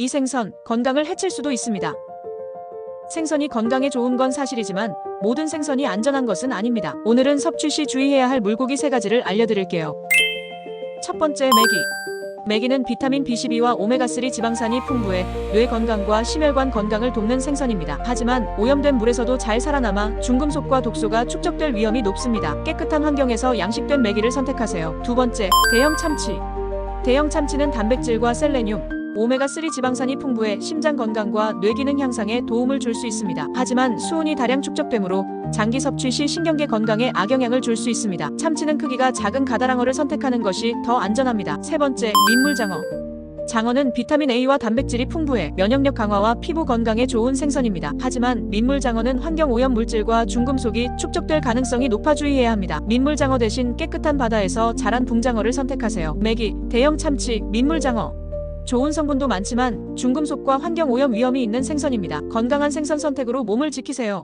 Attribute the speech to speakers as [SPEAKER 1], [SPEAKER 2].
[SPEAKER 1] 이 생선 건강을 해칠 수도 있습니다. 생선이 건강에 좋은 건 사실이지만 모든 생선이 안전한 것은 아닙니다. 오늘은 섭취 시 주의해야 할 물고기 세 가지를 알려드릴게요. 첫 번째 메기. 메기는 비타민 B12와 오메가3 지방산이 풍부해 뇌 건강과 심혈관 건강을 돕는 생선입니다. 하지만 오염된 물에서도 잘 살아남아 중금속과 독소가 축적될 위험이 높습니다. 깨끗한 환경에서 양식된 메기를 선택하세요. 두 번째, 대형 참치. 대형 참치는 단백질과 셀레늄, 오메가3 지방산이 풍부해 심장 건강과 뇌 기능 향상에 도움을 줄 수 있습니다. 하지만 수온이 다량 축적되므로 장기 섭취 시 신경계 건강에 악영향을 줄 수 있습니다. 참치는 크기가 작은 가다랑어를 선택하는 것이 더 안전합니다. 세 번째, 민물장어. 장어는 비타민 A와 단백질이 풍부해 면역력 강화와 피부 건강에 좋은 생선입니다. 하지만 민물장어는 환경 오염 물질과 중금속이 축적될 가능성이 높아 주의해야 합니다. 민물장어 대신 깨끗한 바다에서 자란 붕장어를 선택하세요. 메기, 대형 참치, 민물장어. 좋은 성분도 많지만 중금속과 환경 오염 위험이 있는 생선입니다. 건강한 생선 선택으로 몸을 지키세요.